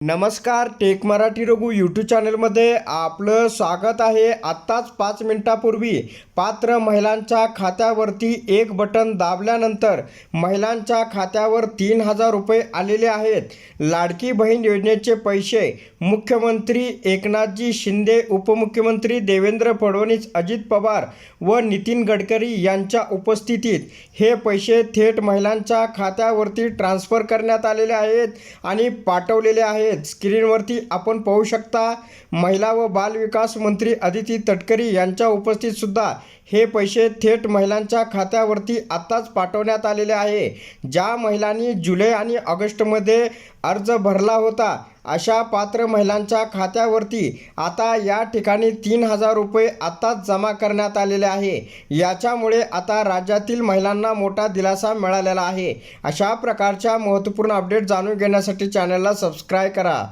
नमस्कार take Marathi Raghu YouTube चॅनलमध्ये आपलं स्वागत आहे. आत्ताच पाच मिनिटापूर्वी पात्र महिलांच्या खात्यावरती एक बटन दाबल्यानंतर महिलांच्या खात्यावर तीन हजार रुपये आलेले आहेत. लाडकी बहीण योजनेचे पैसे मुख्यमंत्री एकनाथजी शिंदे उपमुख्यमंत्री देवेंद्र फडणवीस अजित पवार व नितीन गडकरी यांच्या उपस्थितीत हे पैसे थेट महिलांच्या खात्यावरती ट्रान्स्फर करण्यात आलेले आहेत आणि पाठवलेले आहेत. स्क्रीनवरती आपण पाहू शकता महिला व बालविकास मंत्री अदिती तटकरी यांच्या उपस्थितसुद्धा हे पैसे थेट महिलांच्या खात्यावरती आत्ताच पाठवण्यात आलेले आहे. ज्या महिलांनी जुलै आणि ऑगस्टमध्ये अर्ज भरला होता अशा पात्र महिलांच्या खात्यावरती आता या ठिकाणी तीन हजार रुपये आत्ताच जमा करण्यात आलेले आहे. याच्यामुळे आता राज्यातील महिलांना मोठा दिलासा मिळालेला आहे. अशा प्रकारच्या महत्त्वपूर्ण अपडेट जाणून घेण्यासाठी चॅनलला सबस्क्राईब करा.